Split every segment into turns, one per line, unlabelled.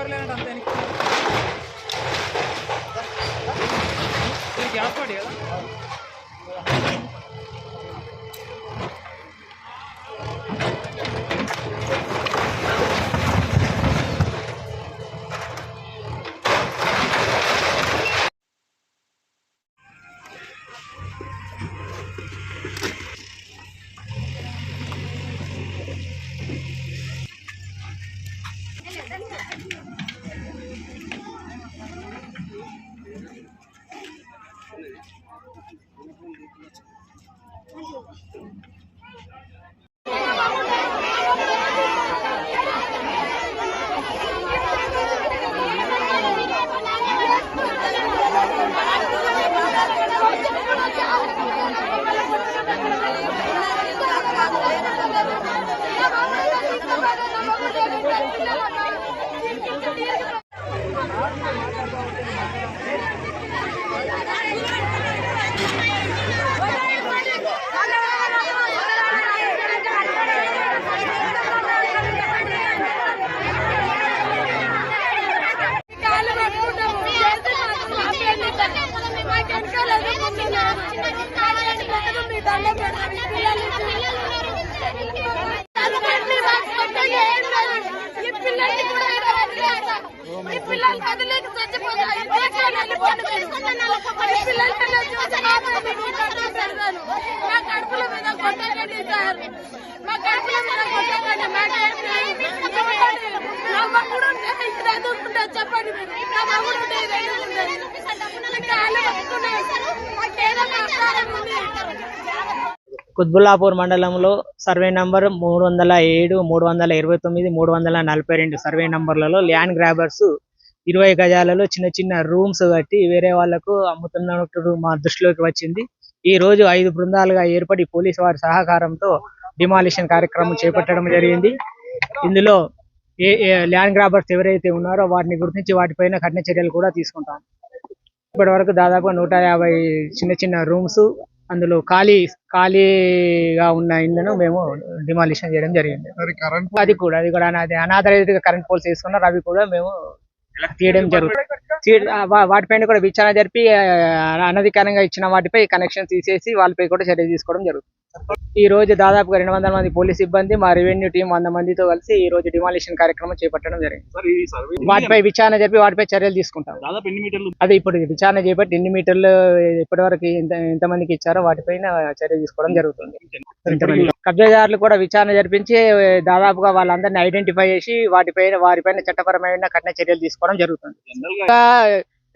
കവറിലാണ് അന്ന് എനിക്ക്. మా కడుపుల మీద కొట్టకండి సార్. మా కడుపుల మీద కొట్టకండి. చెప్పండి. నా ఉంటే ఇది కాళ్ళు పట్టుకున్నాయి. మాకేదో ఉంది.
కుత్బుల్లాపూర్ మండలంలో సర్వే నంబర్ మూడు వందల ఏడు మూడు వందల ఇరవై తొమ్మిది మూడు వందల నలభై రెండు సర్వే నంబర్లలో ల్యాండ్ గ్రాబర్స్ ఇరవై గజాలలో చిన్న చిన్న రూమ్స్ కట్టి వేరే వాళ్ళకు అమ్ముతున్నట్టు మా దృష్టిలోకి వచ్చింది. ఈ రోజు ఐదు బృందాలుగా ఏర్పడి పోలీసు వారి సహకారంతో డిమాలిషన్ కార్యక్రమం చేపట్టడం జరిగింది. ఇందులో ఏ ఏ ల్యాండ్ గ్రాబర్స్ ఎవరైతే ఉన్నారో వాటిని గుర్తించి వాటిపైన కఠిన చర్యలు కూడా తీసుకుంటాం. ఇప్పటి వరకు దాదాపు నూట యాభై చిన్న చిన్న రూమ్స్ అందులో ఖాళీ ఖాళీగా ఉన్న ఇళ్ళను మేము డిమాలిషన్ చేయడం జరిగింది. అది కూడా అది కూడా అనాథ అనాథరైజ్డ్ కరెంట్ పోల్స్ వేసుకున్నారు. అవి కూడా మేము తీయడం జరుగుతుంది. వాటిపైన కూడా విచారణ జరిపి అనధికారంగా ఇచ్చిన వాటిపై కనెక్షన్ తీసేసి వాళ్ళపై కూడా చర్య తీసుకోవడం జరుగుతుంది. ఈ రోజు దాదాపుగా రెండు వందల మంది పోలీస్ సిబ్బంది మా రెవెన్యూ టీం వంద మందితో కలిసి ఈ రోజు డిమాలిషన్ కార్యక్రమం చేపట్టడం జరిగింది.
సార్ ఈ సర్వే
వాటిపై విచారణ జరిపి వాటిపై చర్యలు తీసుకుంటాం.
దాదాపు ఎన్ని మీటర్లు?
అదే ఇప్పుడు విచారణ చేపట్టి ఎన్ని మీటర్లు ఇప్పటి వరకు ఎంత ఎంతమందికి ఇచ్చారో వాటిపైన చర్య తీసుకోవడం జరుగుతుంది. కబ్జాదారులు కూడా విచారణ జరిపించి దాదాపుగా వాళ్ళందరినీ ఐడెంటిఫై చేసి వాటిపైన వారిపైన చట్టపరమైన కఠిన చర్యలు తీసుకోవడం జరుగుతుంది.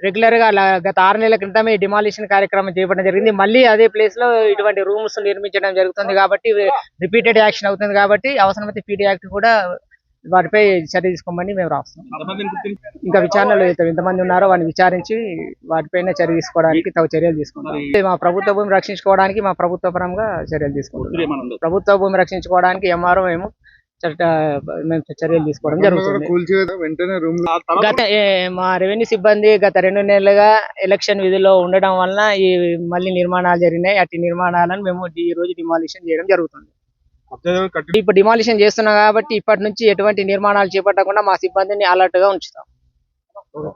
రెగ్యులర్గా గత ఆరు నెలల క్రితమే డిమాలిషన్ కార్యక్రమం చేపట్టడం జరిగింది. మళ్ళీ అదే ప్లేస్లో ఇటువంటి రూమ్స్ నిర్మించడం జరుగుతుంది కాబట్టి రిపీటెడ్ యాక్షన్ అవుతుంది కాబట్టి అవసరమైతే పీడీ యాక్ట్ కూడా వాటిపై చర్య తీసుకోమని మేము రాస్తున్నాం. ఇంకా విచారణలో ఎంత- ఎంతమంది ఉన్నారో వాడిని విచారించి వాటిపైన చర్య తీసుకోవడానికి తగు చర్యలు తీసుకుంటాం. మా ప్రభుత్వ భూమి రక్షించుకోవడానికి మా ప్రభుత్వ పరంగా చర్యలు తీసుకుంటాం? ప్రభుత్వ భూమి రక్షించుకోవడానికి ఎంఆర్ఓ మేము చర్యలు తీసుకోవడం జరుగుతుంది.
వెంటనే
గత మా రెవెన్యూ సిబ్బంది గత రెండు నెలలుగా ఎలక్షన్ విధిలో ఉండడం వలన ఈ మళ్ళీ నిర్మాణాలు జరిగినాయి. అట్టి నిర్మాణాలను మేము ఈ రోజు డిమాలిషన్ చేయడం జరుగుతుంది. ఇప్పుడు డిమాలిషన్ చేస్తున్నాం కాబట్టి ఇప్పటి నుంచి ఎటువంటి నిర్మాణాలు చేపట్టకుండా మా సిబ్బందిని అలర్ట్గా ఉంచుతాం.